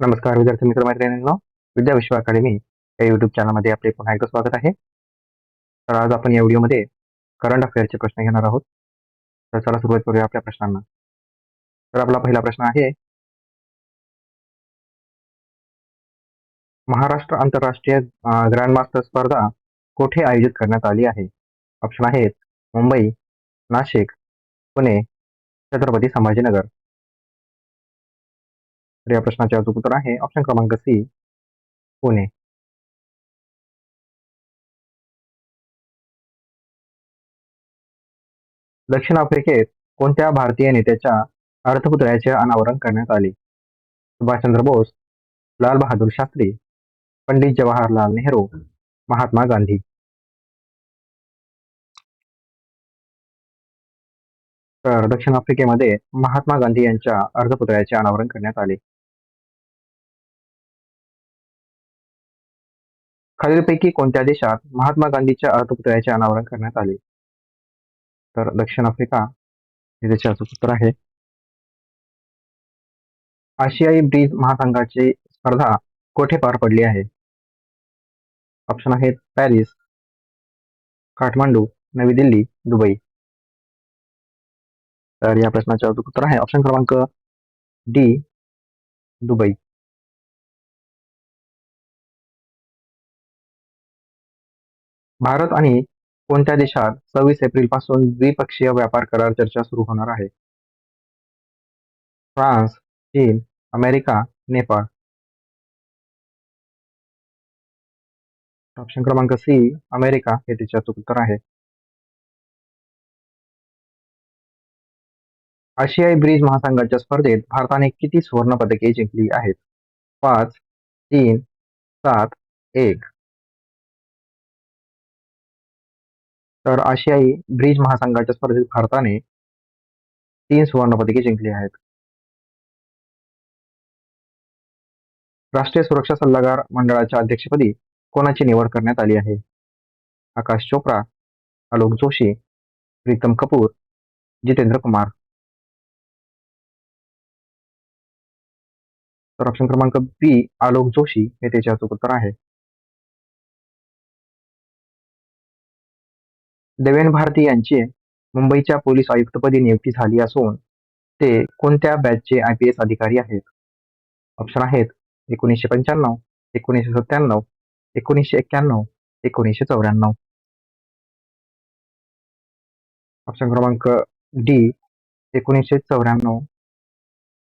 नमस्कार विद्यार्थी मित्र मैत्रिणींनो विद्या विश्व अकॅडमी या युट्यूब चॅनलमध्ये आपले पुन्हा एकदा स्वागत आहे. तर आज आपण या व्हिडिओमध्ये करंट अफेअरचे प्रश्न घेणार आहोत. तर चला सुरुवात करूया आपल्या प्रश्नांना. तर आपला पहिला प्रश्न आहे महाराष्ट्र आंतरराष्ट्रीय ग्रँडमास्टर स्पर्धा कोठे आयोजित करण्यात आली आहे? ऑप्शन आहेत मुंबई नाशिक पुणे छत्रपती संभाजीनगर. तर या प्रश्नाचे अचूक उत्तर आहे. ऑप्शन क्रमांक सी पुणे. दक्षिण आफ्रिकेत कोणत्या भारतीय नेत्याच्या अर्थपुतळ्याचे अनावरण करण्यात आले? सुभाषचंद्र बोस लाल बहादूर शास्त्री पंडित जवाहरलाल नेहरू महात्मा गांधी. तर दक्षिण आफ्रिकेमध्ये महात्मा गांधी यांच्या अर्धपुतळ्याचे अनावरण करण्यात आले. खालीलपैकी कोणत्या देशात महात्मा गांधीच्या अर्थपुतळ्याचे अनावरण करण्यात आले? तर दक्षिण आफ्रिका हे त्याचे अचूक आहे. आशियाई ब्रिज महासंघाची स्पर्धा कोठे पार पडली आहे? ऑप्शन आहेत पॅरिस काठमांडू नवी दिल्ली दुबई. तर या प्रश्नाचे अचूक उत्तर आहे. ऑप्शन क्रमांक डी दुबई. भारत आणि कोणत्या देशात सव्वीस एप्रिलपासून द्विपक्षीय व्यापार करार चर्चा सुरू होणार आहे? फ्रान्स चीन अमेरिका नेपाळ. ऑप्शन क्रमांक सी अमेरिका हे तिच्या उत्तर आहे. आशियाई ब्रिज महासंघाच्या स्पर्धेत भारताने किती सुवर्ण पदके जिंकली आहेत? पाच तीन सात एक. तर आशियाई ब्रिज महासंघाच्या स्पर्धेत भारताने तीन सुवर्णपदके जिंकली आहेत. राष्ट्रीय सुरक्षा सल्लागार मंडळाच्या अध्यक्षपदी कोणाची निवड करण्यात आली आहे? आकाश चोप्रा आलोक जोशी प्रीतम कपूर जितेंद्र कुमार. तर ऑप्शन क्रमांक बी आलोक जोशी हे त्याचे अचूक उत्तर आहे. देवेन भारती यांची मुंबईच्या पोलीस आयुक्तपदी नियुक्ती झाली असून ते कोणत्या बॅचचे आय पी एस अधिकारी आहेत? ऑप्शन आहेत एकोणीसशे पंच्याण्णव एकोणीसशे सत्त्याण्णव एकोणीसशे एक्क्याण्णव एकोणीसशे चौऱ्याण्णव. ऑप्शन क्रमांक डी एकोणीसशे चौऱ्याण्णव.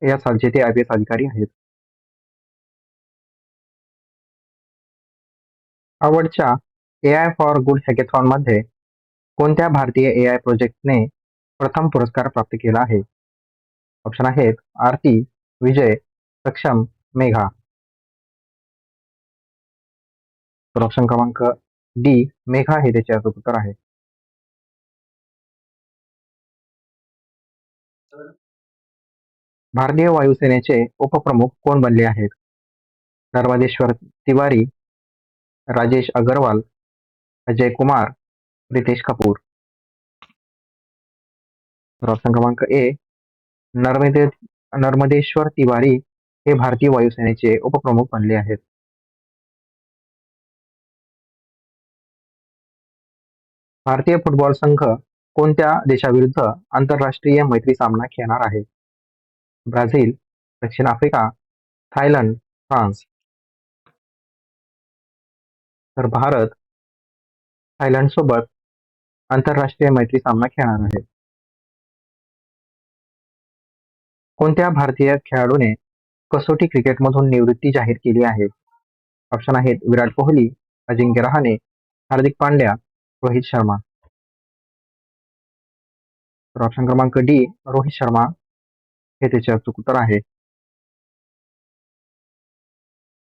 या सालचे ते आय पी एस अधिकारी आहेत. आवडच्या ए आय फॉर गुड हॅकेथॉनमध्ये कोणत्या भारतीय ए आय प्रोजेक्टने प्रथम पुरस्कार प्राप्त केला आहे? ऑप्शन आहेत आरती विजय सक्षम मेघा. तर ऑप्शन क्रमांक डी मेघा हे त्याचे अचूक उत्तर आहे. भारतीय वायुसेनेचे उपप्रमुख कोण बनले आहेत? नर्मदेश्वर तिवारी राजेश अगरवाल अजय कुमार रितेश कपूर. प्रश्न क्रमांक ए नर्मदे नर्मदेश्वर तिवारी हे भारतीय वायुसेनेचे उपप्रमुख बनले आहेत. भारतीय फुटबॉल संघ कोणत्या देशाविरुद्ध आंतरराष्ट्रीय मैत्री सामना खेळणार आहे? ब्राझील दक्षिण आफ्रिका थायलंड फ्रान्स. तर भारत थायलंड सोबत आंतरराष्ट्रीय मैत्री सामना खेळणार आहे कोणत्या भारतीय खेळाडूने कसोटी क्रिकेटमधून निवृत्ती जाहीर केली आहे? ऑप्शन आहेत विराट कोहली अजिंक्य रहाणे हार्दिक पांड्या रोहित शर्मा. तर ऑप्शन क्रमांक डी रोहित शर्मा हे त्याचे अचूक उत्तर आहे.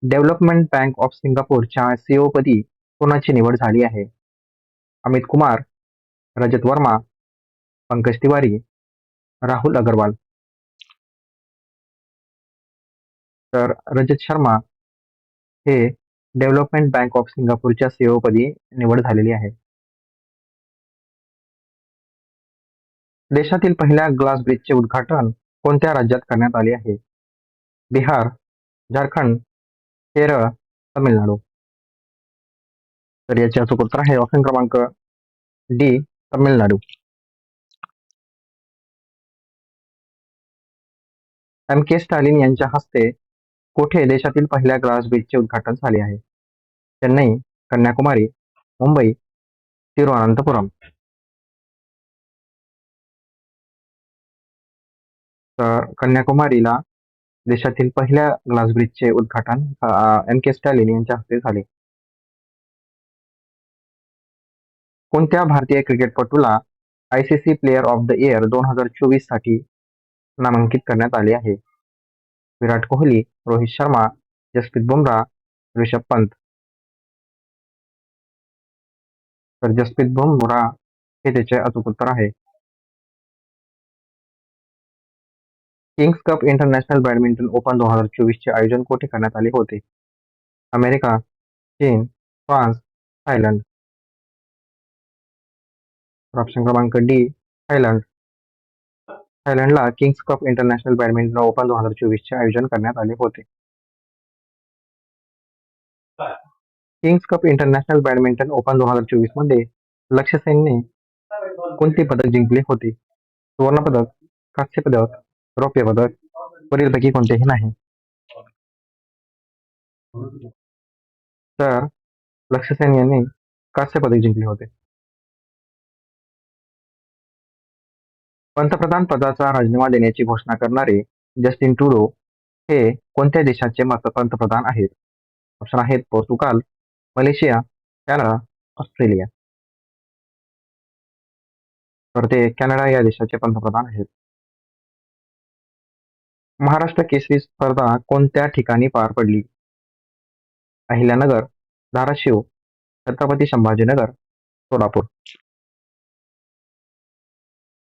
डेव्हलपमेंट बँक ऑफ सिंगापूरच्या सीओ पदी कोणाची निवड झाली आहे? अमित कुमार रजत वर्मा पंकज तिवारी राहुल अगरवाल. तर रजत शर्मा हे डेव्हलपमेंट बँक ऑफ सिंगापूरच्या सीओपदी निवड झालेली आहे. देशातील पहिल्या ग्लास ब्रिजचे उद्घाटन कोणत्या राज्यात करण्यात आले आहे? बिहार झारखंड केरळ तामिळनाडू. तर याचे अचूक उत्तर आहे ऑप्शन क्रमांक D Tamil Nadu M K Stalin यांच्या हस्ते कोठे देशातील पहिल्या ग्लास ब्रिजचे उद्घाटन झाले आहे? चेन्नई कन्याकुमारी मुंबई तिरुअनंतपुरम. तर कन्याकुमारीला देशातील पहिल्या ग्लास ब्रिजचे उद्घाटन एम के स्टॅलिन यांच्या हस्ते झाले. कोणत्या भारतीय क्रिकेटपटूला ICC player of the year दोन हजार चोवीससाठी नामांकित करण्यात आले आहे? विराट कोहली रोहित शर्मा जसप्रीत बुमराह ऋषभ पंत. तर जसप्रीत बुमराह हे त्याचे अचूक उत्तर आहे. Kings Cup International Badminton Open दोन हजार चोवीसचे आयोजन कोठे करण्यात आले होते? अमेरिका चीन फ्रान्स थायलंड. ऑप्शन क्रमांक D Thailand थायलंडला Kings Cup International Badminton Open दोन हजार चोवीसचे आयोजन करण्यात आले होते. Kings Cup International Badminton Open दोन हजार चोवीसमध्ये लक्ष्य सेनने कोणते पदक जिंकले होते? सुवर्ण पदक कांस्य पदक रौप्य पदक वरीलपैकी कोणतेही नाही. तर लक्ष्य सेन यांनी कांस्य पदक जिंकले होते. पंतप्रधान पदाचा राजीनामा देण्याची घोषणा करणारे जस्टिन टुडो हे कोणत्या देशाचे पंतप्रधान आहेत? ऑप्शन आहेत पोर्तुगाल मलेशिया कॅनडा ऑस्ट्रेलिया. तर ते कॅनडा या देशाचे पंतप्रधान आहेत. महाराष्ट्र केसरी स्पर्धा कोणत्या ठिकाणी पार पडली? अहिल्यानगर धाराशिव छत्रपती संभाजीनगर सोलापूर.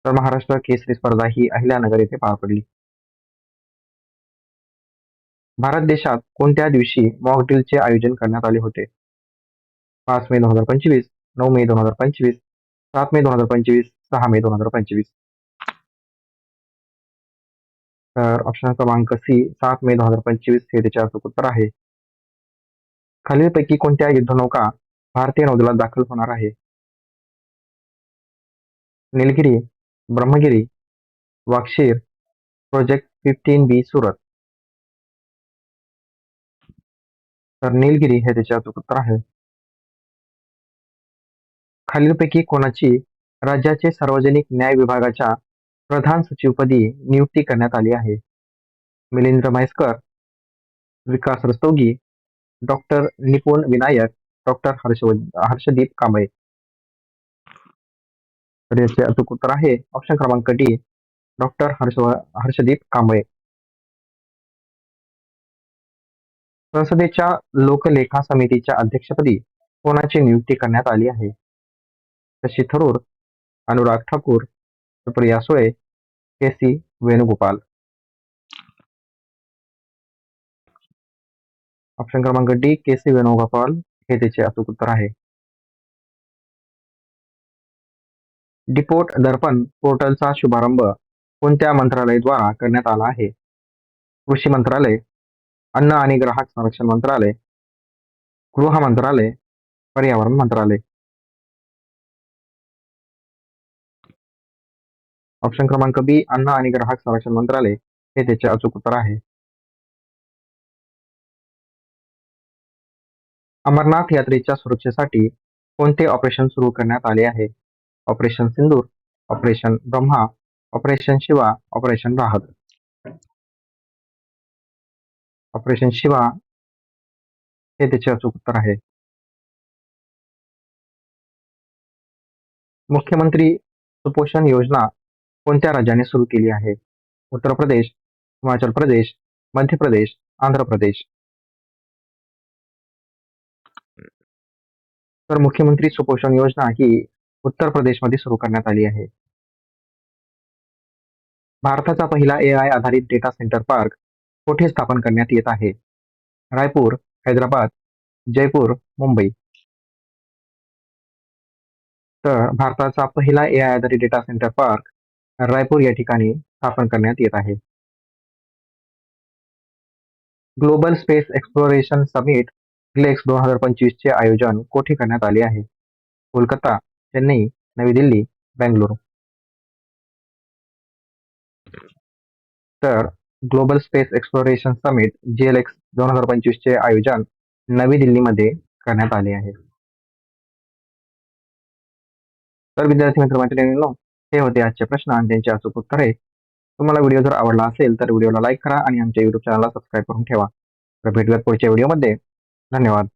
तर महाराष्ट्र केसरी स्पर्धा ही अहिल्यानगर येथे पार पडली. भारत देशात कोणत्या दिवशी मॉक ड्रिलचे आयोजन करण्यात आले होते? पाच मे दोन हजार पंचवीस नऊ मे दोन हजार पंचवीस सात मे दोन हजार पंचवीस सहा मे दोन हजार पंचवीस. तर ऑप्शन क्रमांक सी सात मे दोन हजार पंचवीस हे त्याचे अचूक उत्तर आहे. खालीलपैकी कोणत्या युद्धनौका भारतीय नौदलात दाखल होणार आहे? Nilgiri Brahmagiri Vagsheer project fifteen B Surat. तर निलगिरी हे त्याचे अचूक उत्तर आहे. खालीलपैकी कोणाची राज्याचे सार्वजनिक न्याय विभागाच्या प्रधान सचिवपदी नियुक्ती करण्यात आली आहे? Milindra Mhaiskar Vikas Rastogi doctor Nipun Vinayak doctor Harsh Harshdeep Kamble. तर याचे अचूक उत्तर आहे. ऑप्शन क्रमांक डी डॉक्टर हर्ष हर्षदीप कांबळे. संसदेच्या लोकलेखा समितीच्या अध्यक्षपदी कोणाची नियुक्ती करण्यात आली आहे? Shashi Tharoor Anurag Thakur Supriya Sule K C Venugopal. Option क्रमांक डी के सी वेणुगोपाल हे त्याचे अचूक उत्तर आहे. डिपोट दर्पण पोर्टलचा शुभारंभ कोणत्या मंत्रालयाद्वारा करण्यात आला आहे? कृषी मंत्रालय अन्न आणि ग्राहक संरक्षण मंत्रालय गृह मंत्रालय पर्यावरण मंत्रालय. ऑप्शन क्रमांक बी अन्न आणि ग्राहक संरक्षण मंत्रालय. हे त्याचे अचूक उत्तर आहे. अमरनाथ यात्रेच्या सुरक्षेसाठी कोणते ऑपरेशन सुरू करण्यात आले आहे? Operation Sindoor, operation Brahma, operation Shiva, operation Rahat operation Shiva हे त्याचे अचूक उत्तर आहे. मुख्यमंत्री सुपोषण योजना कोणत्या राज्याने सुरू केली आहे? उत्तर प्रदेश, हिमाचल प्रदेश, मध्य प्रदेश, आंध्र प्रदेश. तर मुख्यमंत्री सुपोषण योजना ही उत्तर प्रदेशमध्ये सुरू करण्यात आली आहे. भारताचा पहिला ए आय आधारित डेटा सेंटर पार्क कोठे स्थापन करण्यात येत आहे? रायपूर हैदराबाद जयपूर मुंबई. तर भारताचा पहिला ए आय आधारित डेटा सेंटर पार्क रायपूर या ठिकाणी स्थापन करण्यात येत आहे. Global space exploration summit GLEX दोन हजार पंचवीसचे आयोजन कोठे करण्यात आले आहे? कोलकाता चेन्नई नवी दिल्ली बेंगळुरू तर global space exploration summit X दोन हजार पंचवीसचे आयोजन नवी दिल्लीमध्ये करण्यात आले आहे. तर विद्यार्थी मित्र मैत्रिणींनो हे होते आजचे प्रश्न आणि त्यांचे अचूक उत्तरे. तुम्हाला व्हिडिओ जर आवडला असेल तर व्हिडिओला लाईक करा आणि आमच्या युट्यूब चॅनलला सबस्क्राईब करून ठेवा. तर भेटूयात पुढच्या व्हिडिओमध्ये. धन्यवाद.